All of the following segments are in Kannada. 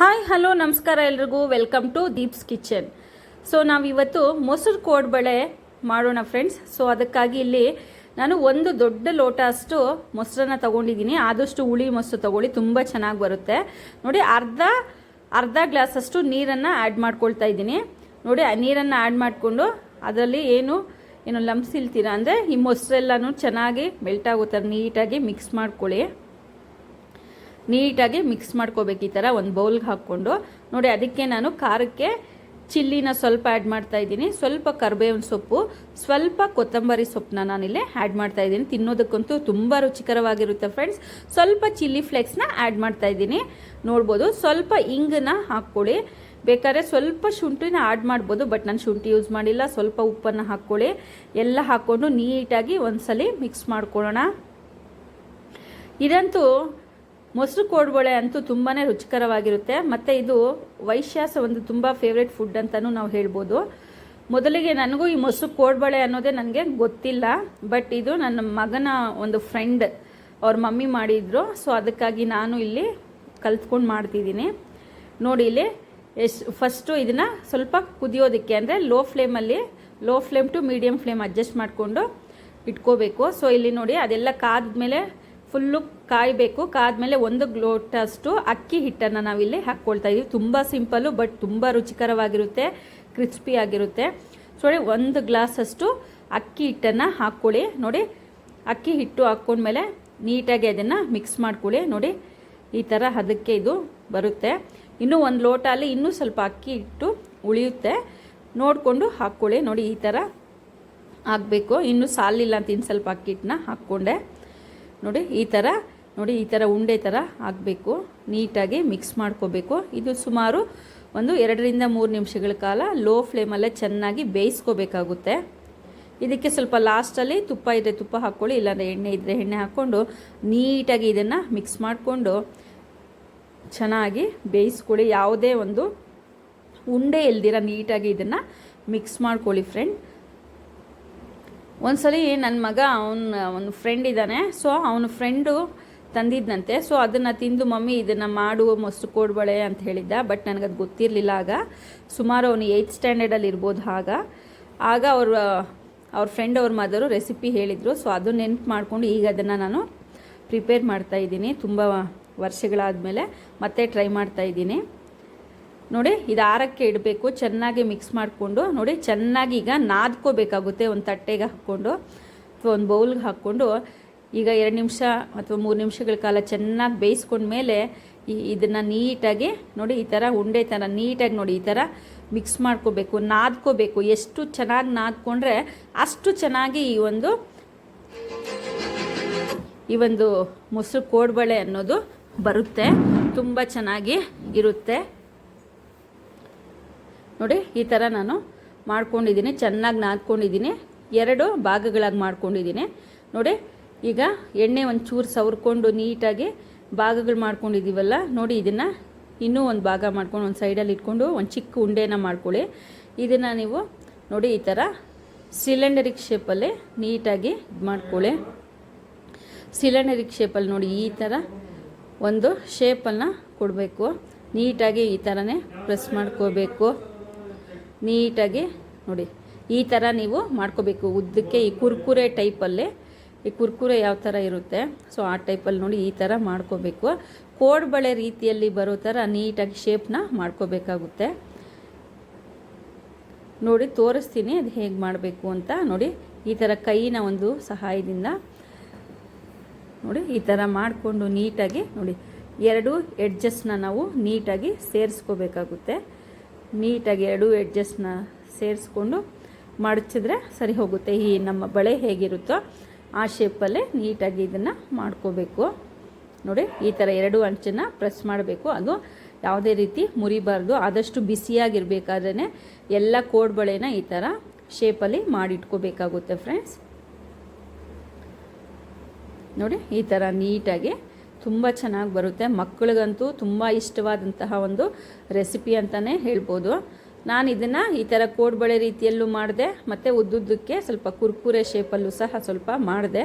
ಹಾಯ್ ಹಲೋ ನಮಸ್ಕಾರ ಎಲ್ರಿಗೂ. Welcome to Deeps kitchen so ನಾವಿವತ್ತು ಮೊಸರು ಕೋಡ್ಬಳೆ ಮಾಡೋಣ ಫ್ರೆಂಡ್ಸ್ ಸೊ ಅದಕ್ಕಾಗಿ ಇಲ್ಲಿ ನಾನು ಒಂದು ದೊಡ್ಡ ಲೋಟ ಅಷ್ಟು ಮೊಸರನ್ನ ತಗೊಂಡಿದ್ದೀನಿ. ಆದಷ್ಟು ಹುಳಿ ಮೊಸರು ತಗೊಳ್ಳಿ, ತುಂಬ ಚೆನ್ನಾಗಿ ಬರುತ್ತೆ. ನೋಡಿ, ಅರ್ಧ ಅರ್ಧ ಗ್ಲಾಸಷ್ಟು ನೀರನ್ನು ಆ್ಯಡ್ ಮಾಡ್ಕೊಳ್ತಾ ಇದ್ದೀನಿ. ನೋಡಿ ನೀರನ್ನು ಆ್ಯಡ್ ಮಾಡಿಕೊಂಡು ಅದರಲ್ಲಿ ಏನು ಏನು ಲಂಪ್ಸ್ ಇಲ್ತೀರಾ ಅಂದರೆ ಈ ಮೊಸರೆಲ್ಲನೂ ಚೆನ್ನಾಗಿ ಮೆಲ್ಟ್ ಆಗುತ್ತೆ. ನೀಟಾಗಿ ಮಿಕ್ಸ್ ಮಾಡ್ಕೊಳ್ಳಿ. ನೀಟಾಗಿ ಮಿಕ್ಸ್ ಮಾಡ್ಕೋಬೇಕು ಈ ಥರ ಒಂದು ಬೌಲ್ಗೆ ಹಾಕ್ಕೊಂಡು. ನೋಡಿ, ಅದಕ್ಕೆ ನಾನು ಖಾರಕ್ಕೆ ಚಿಲ್ಲಿನ ಸ್ವಲ್ಪ ಆ್ಯಡ್ ಮಾಡ್ತಾ ಇದ್ದೀನಿ. ಸ್ವಲ್ಪ ಕರ್ಬೇವಿನ ಸೊಪ್ಪು, ಸ್ವಲ್ಪ ಕೊತ್ತಂಬರಿ ಸೊಪ್ಪನ್ನ ನಾನಿಲ್ಲಿ ಆ್ಯಡ್ ಮಾಡ್ತಾ ಇದ್ದೀನಿ. ತಿನ್ನೋದಕ್ಕಂತೂ ತುಂಬ ರುಚಿಕರವಾಗಿರುತ್ತೆ ಫ್ರೆಂಡ್ಸ್ ಸ್ವಲ್ಪ ಚಿಲ್ಲಿ ಫ್ಲೇಕ್ಸ್ನ ಆ್ಯಡ್ ಮಾಡ್ತಾ ಇದ್ದೀನಿ. ನೋಡ್ಬೋದು, ಸ್ವಲ್ಪ ಇಂಗನ್ನ ಹಾಕ್ಕೊಳ್ಳಿ. ಬೇಕಾದ್ರೆ ಸ್ವಲ್ಪ ಶುಂಠಿನ ಆ್ಯಡ್ ಮಾಡ್ಬೋದು ಬಟ್ ನಾನು ಶುಂಠಿ ಯೂಸ್ ಮಾಡಿಲ್ಲ. ಸ್ವಲ್ಪ ಉಪ್ಪನ್ನು ಹಾಕ್ಕೊಳ್ಳಿ. ಎಲ್ಲ ಹಾಕ್ಕೊಂಡು ನೀಟಾಗಿ ಒಂದ್ಸಲಿ ಮಿಕ್ಸ್ ಮಾಡ್ಕೊಳ್ಳೋಣ. ಇದಂತೂ ಮೊಸರು ಕೋಡ್ಬಳೆ ಅಂತೂ ತುಂಬಾ ರುಚಿಕರವಾಗಿರುತ್ತೆ. ಮತ್ತು ಇದು ವೈಶ್ಯಾಸ ಒಂದು ತುಂಬ ಫೇವ್ರೆಟ್ ಫುಡ್ ಅಂತಲೂ ನಾವು ಹೇಳ್ಬೋದು. ಮೊದಲಿಗೆ ನನಗೂ ಈ ಮೊಸರು ಕೋಡ್ಬಳೆ ಅನ್ನೋದೇ ನನಗೆ ಗೊತ್ತಿಲ್ಲ. ಬಟ್ ಇದು ನನ್ನ ಮಗನ ಒಂದು ಫ್ರೆಂಡ್ ಅವ್ರ ಮಮ್ಮಿ ಮಾಡಿದ್ರು. ಸೊ ಅದಕ್ಕಾಗಿ ನಾನು ಇಲ್ಲಿ ಕಲ್ತ್ಕೊಂಡು ಮಾಡ್ತಿದ್ದೀನಿ. ನೋಡಿ ಇಲ್ಲಿ ಎಷ್ಟು ಫಸ್ಟು ಇದನ್ನು ಸ್ವಲ್ಪ ಕುದಿಯೋದಕ್ಕೆ ಅಂದರೆ ಲೋ ಫ್ಲೇಮಲ್ಲಿ low flame to medium flame adjust ಮಾಡಿಕೊಂಡು ಇಟ್ಕೋಬೇಕು. ಸೊ ಇಲ್ಲಿ ನೋಡಿ ಅದೆಲ್ಲ ಕಾದ್ಮೇಲೆ ಫುಲ್ಲು ಕಾಯಬೇಕು. ಕಾದ್ಮೇಲೆ ಒಂದು ಲೋಟಷ್ಟು ಅಕ್ಕಿ ಹಿಟ್ಟನ್ನು ನಾವಿಲ್ಲಿ ಹಾಕ್ಕೊಳ್ತಾ ಇದ್ದೀವಿ ತುಂಬ ಸಿಂಪಲ್ಲು, ಬಟ್ ತುಂಬ ರುಚಿಕರವಾಗಿರುತ್ತೆ, ಕ್ರಿಸ್ಪಿ ಆಗಿರುತ್ತೆ. ನೋಡಿ ಒಂದು ಗ್ಲಾಸಷ್ಟು ಅಕ್ಕಿ ಹಿಟ್ಟನ್ನು ಹಾಕ್ಕೊಳ್ಳಿ. ನೋಡಿ, ಅಕ್ಕಿ ಹಿಟ್ಟು ಹಾಕ್ಕೊಂಡ್ಮೇಲೆ ನೀಟಾಗಿ ಅದನ್ನು ಮಿಕ್ಸ್ ಮಾಡ್ಕೊಳ್ಳಿ. ನೋಡಿ, ಈ ಥರ ಅದಕ್ಕೆ ಇದು ಬರುತ್ತೆ. ಇನ್ನೂ ಒಂದು ಲೋಟ ಅಲ್ಲಿ ಇನ್ನೂ ಸ್ವಲ್ಪ ಅಕ್ಕಿ ಹಿಟ್ಟು ಉಳಿಯುತ್ತೆ. ನೋಡಿಕೊಂಡು ಹಾಕ್ಕೊಳ್ಳಿ. ನೋಡಿ, ಈ ಥರ ಹಾಕಬೇಕು ಇನ್ನೂ ಸಾಲಿಲ್ಲ ಅಂತ ಇನ್ನು ಸ್ವಲ್ಪ ಅಕ್ಕಿ ಹಿಟ್ಟನ್ನ ಹಾಕ್ಕೊಂಡೆ. ನೋಡಿ, ಈ ಥರ ನೋಡಿ, ಈ ಥರ ಉಂಡೆ ಥರ ಆಗಬೇಕು. ನೀಟಾಗಿ ಮಿಕ್ಸ್ ಮಾಡ್ಕೋಬೇಕು. ಇದು ಸುಮಾರು ಒಂದು ಎರಡರಿಂದ ಮೂರು ನಿಮಿಷಗಳ ಕಾಲ ಲೋ ಫ್ಲೇಮಲ್ಲೇ ಚೆನ್ನಾಗಿ ಬೇಯಿಸ್ಕೋಬೇಕಾಗುತ್ತೆ. ಇದಕ್ಕೆ ಸ್ವಲ್ಪ ಲಾಸ್ಟಲ್ಲಿ ತುಪ್ಪ ಇದ್ದರೆ ತುಪ್ಪ ಹಾಕ್ಕೊಳ್ಳಿ, ಇಲ್ಲಾಂದರೆ ಎಣ್ಣೆ ಇದ್ದರೆ ಎಣ್ಣೆ ಹಾಕ್ಕೊಂಡು ನೀಟಾಗಿ ಇದನ್ನು ಮಿಕ್ಸ್ ಮಾಡಿಕೊಂಡು ಚೆನ್ನಾಗಿ ಬೇಯಿಸ್ಕೊಳ್ಳಿ. ಯಾವುದೇ ಒಂದು ಉಂಡೆ ಇಲ್ದಿರ ನೀಟಾಗಿ ಇದನ್ನು ಮಿಕ್ಸ್ ಮಾಡ್ಕೊಳ್ಳಿ ಫ್ರೆಂಡ್. ಒಂದ್ಸಲಿ ನನ್ನ ಮಗ ಅವನ ಒಂದು ಫ್ರೆಂಡ್ ಇದ್ದಾನೆ. ಸೊ ಅವನ ಫ್ರೆಂಡು ತಂದಿದ್ದಂತೆ ಸೊ ಅದನ್ನು ತಿಂದು ಮಮ್ಮಿ ಇದನ್ನು ಮಾಡು ಮೊಸರು ಕೊಡ್ಬಳೆ ಅಂತ ಹೇಳಿದ್ದ. ಬಟ್ ನನಗದು ಗೊತ್ತಿರಲಿಲ್ಲ ಆಗ. ಸುಮಾರು ಅವನು ಏಯ್ತ್ ಸ್ಟ್ಯಾಂಡರ್ಡಲ್ಲಿ ಇರ್ಬೋದು ಆಗ. ಆಗ ಅವ್ರ ಅವ್ರ ಫ್ರೆಂಡ್ ಅವ್ರ ಮದರು ರೆಸಿಪಿ ಹೇಳಿದರು. ಸೊ ಅದು ನೆನ್ಪು ಮಾಡಿಕೊಂಡು ಈಗ ಅದನ್ನು ನಾನು ಪ್ರಿಪೇರ್ ಮಾಡ್ತಾ ಇದ್ದೀನಿ. ತುಂಬ ವರ್ಷಗಳಾದಮೇಲೆ ಮತ್ತೆ ಟ್ರೈ ಮಾಡ್ತಾ ಇದ್ದೀನಿ. ನೋಡಿ, ಇದು ಆರಕ್ಕೆ ಇಡಬೇಕು. ಚೆನ್ನಾಗಿ ಮಿಕ್ಸ್ ಮಾಡಿಕೊಂಡು, ನೋಡಿ, ಚೆನ್ನಾಗಿ ಈಗ ನಾದ್ಕೋಬೇಕಾಗುತ್ತೆ. ಒಂದು ತಟ್ಟೆಗೆ ಹಾಕ್ಕೊಂಡು ಅಥವಾ ಒಂದು ಬೌಲ್ಗೆ ಹಾಕ್ಕೊಂಡು ಈಗ ಎರಡು ನಿಮಿಷ ಅಥವಾ ಮೂರು ನಿಮಿಷಗಳ ಕಾಲ ಚೆನ್ನಾಗಿ ಬೇಯಿಸ್ಕೊಂಡ್ಮೇಲೆ ಈ ಇದನ್ನು ನೀಟಾಗಿ ನೋಡಿ, ಈ ಥರ ಉಂಡೆ ಥರ ನೀಟಾಗಿ ನೋಡಿ, ಈ ಥರ ಮಿಕ್ಸ್ ಮಾಡ್ಕೋಬೇಕು, ನಾದ್ಕೋಬೇಕು. ಎಷ್ಟು ಚೆನ್ನಾಗಿ ನಾದ್ಕೊಂಡ್ರೆ ಅಷ್ಟು ಚೆನ್ನಾಗಿ ಈ ಒಂದು ಈ ಒಂದು ಮೊಸರು ಕೋಡ್ಬಳೆ ಅನ್ನೋದು ಬರುತ್ತೆ. ತುಂಬ ಚೆನ್ನಾಗಿ ಇರುತ್ತೆ. ನೋಡಿ, ಈ ಥರ ನಾನು ಮಾಡ್ಕೊಂಡಿದ್ದೀನಿ, ಚೆನ್ನಾಗಿ ನಾದ್ಕೊಂಡಿದ್ದೀನಿ. ಎರಡು ಭಾಗಗಳಾಗಿ ಮಾಡ್ಕೊಂಡಿದ್ದೀನಿ. ನೋಡಿ ಈಗ ಎಣ್ಣೆ ಒಂದು ಚೂರು ಸವರ್ಕೊಂಡು ನೀಟಾಗಿ ಭಾಗಗಳು ಮಾಡ್ಕೊಂಡಿದ್ದೀವಲ್ಲ ನೋಡಿ ಇದನ್ನು ಇನ್ನೂ ಒಂದು ಭಾಗ ಮಾಡ್ಕೊಂಡು ಒಂದು ಸೈಡಲ್ಲಿ ಇಟ್ಕೊಂಡು ಒಂದು ಚಿಕ್ಕ ಉಂಡೆನ ಮಾಡ್ಕೊಳ್ಳಿ. ಇದನ್ನು ನೀವು ನೋಡಿ ಈ ಥರ ಸಿಲಿಂಡರಿಕ್ ಶೇಪಲ್ಲೇ ನೀಟಾಗಿ ಇದು ಮಾಡ್ಕೊಳ್ಳಿ. ಸಿಲಿಂಡರಿಕ್ ಶೇಪಲ್ಲಿ ನೋಡಿ ಈ ಥರ ಒಂದು ಶೇಪನ್ನು ಕೊಡಬೇಕು. ನೀಟಾಗಿ ಈ ಥರನೇ ಪ್ರೆಸ್ ಮಾಡ್ಕೋಬೇಕು. ನೀಟಾಗಿ ನೋಡಿ ಈ ಥರ ನೀವು ಮಾಡ್ಕೋಬೇಕು. ಉದ್ದಕ್ಕೆ ಈ ಕುರ್ಕುರೆ ಟೈಪಲ್ಲಿ ಈ ಕುರ್ಕುರೆ ಯಾವ ಥರ ಇರುತ್ತೆ? ಸೊ ಆ ಟೈಪಲ್ಲಿ ನೋಡಿ ಈ ಥರ ಮಾಡ್ಕೋಬೇಕು. ಕೋಡ್ ಬಳೆ ರೀತಿಯಲ್ಲಿ ಬರೋ ಥರ ನೀಟಾಗಿ ಶೇಪ್ನ ಮಾಡ್ಕೋಬೇಕಾಗುತ್ತೆ. ನೋಡಿ, ತೋರಿಸ್ತೀನಿ ಅದು ಹೇಗೆ ಮಾಡಬೇಕು ಅಂತ. ನೋಡಿ, ಈ ಥರ ಕೈನ ಒಂದು ಸಹಾಯದಿಂದ ನೋಡಿ, ಈ ಥರ ಮಾಡಿಕೊಂಡು ನೀಟಾಗಿ ನೋಡಿ, ಎರಡು ಎಡ್ಜಸ್ಟ್ನ ನಾವು ನೀಟಾಗಿ ಸೇರಿಸ್ಕೋಬೇಕಾಗುತ್ತೆ. ನೀಟಾಗಿ ಎರಡು ಎಡ್ಜಸ್ಟ್ನ ಸೇರಿಸ್ಕೊಂಡು ಮಡಚಿದ್ರೆ ಸರಿ ಹೋಗುತ್ತೆ. ಈ ನಮ್ಮ ಬಳೆ ಹೇಗಿರುತ್ತೋ ಆ ಶೇಪಲ್ಲೇ ನೀಟಾಗಿ ಇದನ್ನು ಮಾಡ್ಕೋಬೇಕು. ನೋಡಿ, ಈ ಥರ ಎರಡು ಅಂಚನ್ನು ಪ್ರೆಸ್ ಮಾಡಬೇಕು. ಅದು ಯಾವುದೇ ರೀತಿ ಮುರಿಬಾರ್ದು. ಆದಷ್ಟು ಬಿಸಿಯಾಗಿರಬೇಕಾದ್ರೆ ಎಲ್ಲ ಕೋಡ್ಬಳೆನ ಈ ಥರ ಶೇಪಲ್ಲಿ ಮಾಡಿಟ್ಕೋಬೇಕಾಗುತ್ತೆ ಫ್ರೆಂಡ್ಸ್ ನೋಡಿ, ಈ ಥರ ನೀಟಾಗಿ ತುಂಬ ಚೆನ್ನಾಗಿ ಬರುತ್ತೆ. ಮಕ್ಕಳಿಗಂತೂ ತುಂಬ ಇಷ್ಟವಾದಂತಹ ಒಂದು ರೆಸಿಪಿ ಅಂತಲೇ ಹೇಳ್ಬೋದು. ನಾನು ಇದನ್ನು ಈ ಥರ ಕೋಡ್ಬಳೆ ರೀತಿಯಲ್ಲೂ ಮಾಡಿದೆ, ಮತ್ತು ಉದ್ದುದ್ದಕ್ಕೆ ಸ್ವಲ್ಪ ಕುರ್ಕುರೆ ಶೇಪಲ್ಲೂ ಸಹ ಸ್ವಲ್ಪ ಮಾಡಿದೆ.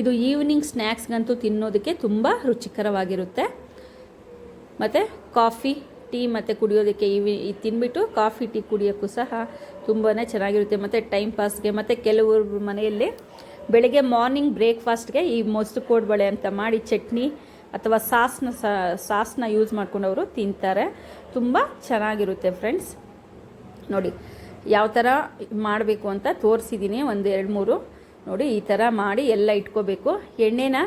ಇದು ಈವ್ನಿಂಗ್ ಸ್ನ್ಯಾಕ್ಸ್ಗಂತೂ ತಿನ್ನೋದಕ್ಕೆ ತುಂಬ ರುಚಿಕರವಾಗಿರುತ್ತೆ. ಮತ್ತು ಕಾಫಿ ಟೀ ಮತ್ತು ಕುಡಿಯೋದಕ್ಕೆ ಇವಿ ತಿನ್ಬಿಟ್ಟು ಕಾಫಿ ಟೀ ಕುಡಿಯೋಕ್ಕೂ ಸಹ ತುಂಬಾ ಚೆನ್ನಾಗಿರುತ್ತೆ. ಮತ್ತು ಟೈಮ್ ಪಾಸ್ಗೆ ಮತ್ತು ಕೆಲವರು ಮನೆಯಲ್ಲಿ ಬೆಳಗ್ಗೆ ಮಾರ್ನಿಂಗ್ ಬ್ರೇಕ್ಫಾಸ್ಟ್ಗೆ ಈ ಮೊಸರು ಕೋಡ್ಬಳೆ ಅಂತ ಮಾಡಿ ಚಟ್ನಿ ಅಥವಾ ಸಾಸ್ನ ಸಾಸ್ನ ಯೂಸ್ ಮಾಡ್ಕೊಂಡು ತಿಂತಾರೆ. ತುಂಬ ಚೆನ್ನಾಗಿರುತ್ತೆ ಫ್ರೆಂಡ್ಸ್ ನೋಡಿ, ಯಾವ ಥರ ಮಾಡಬೇಕು ಅಂತ ತೋರಿಸಿದ್ದೀನಿ ಒಂದು ಎರಡು ಮೂರು. ನೋಡಿ, ಈ ಥರ ಮಾಡಿ ಎಲ್ಲ ಇಟ್ಕೋಬೇಕು. ಎಣ್ಣೆನ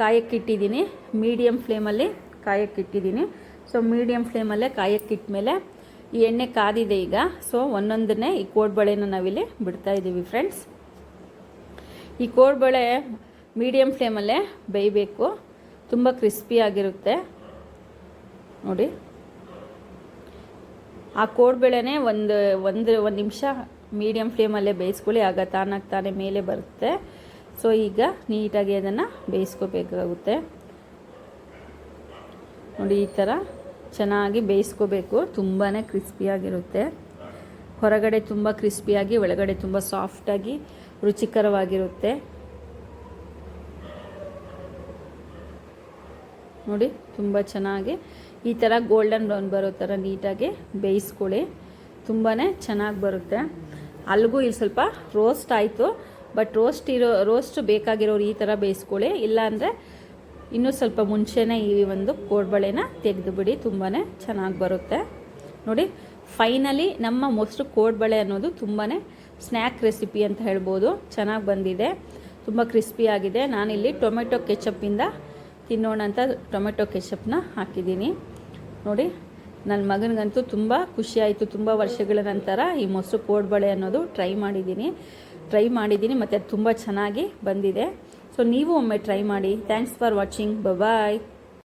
ಕಾಯಕ್ಕಿಟ್ಟಿದ್ದೀನಿ ಮೀಡಿಯಮ್ ಫ್ಲೇಮಲ್ಲಿ ಕಾಯಕ್ಕಿಟ್ಟಿದ್ದೀನಿ ಸೊ ಮೀಡಿಯಮ್ ಫ್ಲೇಮಲ್ಲೇ ಕಾಯಕ್ಕಿಟ್ಮೇಲೆ ಈ ಎಣ್ಣೆ ಕಾದಿದೆ ಈಗ. ಸೊ ಒಂದೊಂದನ್ನೇ ಈ ಕೋಡ್ಬಳೆನ ನಾವಿಲ್ಲಿ ಬಿಡ್ತಾ ಇದ್ದೀವಿ ಫ್ರೆಂಡ್ಸ್ ಈ ಕೋಡ್ಬಳೆ ಮೀಡಿಯಮ್ ಫ್ಲೇಮಲ್ಲೇ ಬೇಯಬೇಕು. ತುಂಬ ಕ್ರಿಸ್ಪಿಯಾಗಿರುತ್ತೆ ನೋಡಿ. ಆ ಕೋಡ್ಬೇಳೆನೇ ಒಂದು ಒಂದು ಒಂದು ನಿಮಿಷ ಮೀಡಿಯಮ್ ಫ್ಲೇಮಲ್ಲೇ ಬೇಯಿಸ್ಕೊಳ್ಳಿ, ಆಗ ತಾನಾಗಿ ತಾನೇ ಮೇಲೆ ಬರುತ್ತೆ. ಸೊ ಈಗ ನೀಟಾಗಿ ಅದನ್ನು ಬೇಯಿಸ್ಕೋಬೇಕಾಗುತ್ತೆ. ನೋಡಿ, ಈ ಥರ ಚೆನ್ನಾಗಿ ಬೇಯಿಸ್ಕೋಬೇಕು. ತುಂಬಾ ಕ್ರಿಸ್ಪಿಯಾಗಿರುತ್ತೆ. ಹೊರಗಡೆ ತುಂಬ ಕ್ರಿಸ್ಪಿಯಾಗಿ, ಒಳಗಡೆ ತುಂಬ ಸಾಫ್ಟಾಗಿ ರುಚಿಕರವಾಗಿರುತ್ತೆ. ನೋಡಿ, ತುಂಬ ಚೆನ್ನಾಗಿ ಈ ಥರ ಗೋಲ್ಡನ್ ಬ್ರೌನ್ ಬರೋ ಥರ ನೀಟಾಗಿ ಬೇಯಿಸ್ಕೊಳ್ಳಿ. ತುಂಬಾ ಚೆನ್ನಾಗಿ ಬರುತ್ತೆ. ಅಲ್ಲಿಗೂ ಇಲ್ಲಿ ಸ್ವಲ್ಪ ರೋಸ್ಟ್ ಆಯಿತು. ಬಟ್ ರೋಸ್ಟ್ ಇರೋ ರೋಸ್ಟ್ ಬೇಕಾಗಿರೋರು ಈ ಥರ ಬೇಯಿಸ್ಕೊಳ್ಳಿ. ಇಲ್ಲಾಂದರೆ ಇನ್ನೂ ಸ್ವಲ್ಪ ಮುಂಚೆನೇ ಈ ಒಂದು ಕೋಡ್ಬಳೆನ ತೆಗೆದುಬಿಡಿ. ತುಂಬಾ ಚೆನ್ನಾಗಿ ಬರುತ್ತೆ. ನೋಡಿ ಫೈನಲಿ ನಮ್ಮ ಮೊಸರು ಕೋಡ್ಬಳೆ ಅನ್ನೋದು ತುಂಬಾ ಸ್ನ್ಯಾಕ್ ರೆಸಿಪಿ ಅಂತ ಹೇಳ್ಬೋದು. ಚೆನ್ನಾಗಿ ಬಂದಿದೆ. ತುಂಬ ಕ್ರಿಸ್ಪಿಯಾಗಿದೆ ನಾನಿಲ್ಲಿ ಟೊಮೆಟೊ ಕೆಚಪ್ಪಿಂದ ತಿನ್ನೋಣ ಅಂತ ಟೊಮೆಟೊ ಕೆಚಪ್ನ ಹಾಕಿದ್ದೀನಿ. ನೋಡಿ ನನ್ನ ಮಗನಿಗಂತೂ ತುಂಬ ಖುಷಿಯಾಯಿತು ತುಂಬ ವರ್ಷಗಳ ನಂತರ ಈ ಮೊಸರು ಕೋಡ್ಬಳೆ ಅನ್ನೋದು ಟ್ರೈ ಮಾಡಿದ್ದೀನಿ. ಟ್ರೈ ಮಾಡಿದ್ದೀನಿ, ಮತ್ತು ಅದು ತುಂಬ ಚೆನ್ನಾಗಿ ಬಂದಿದೆ. ಸೊ ನೀವು ಒಮ್ಮೆ ಟ್ರೈ ಮಾಡಿ. Thanks for watching bye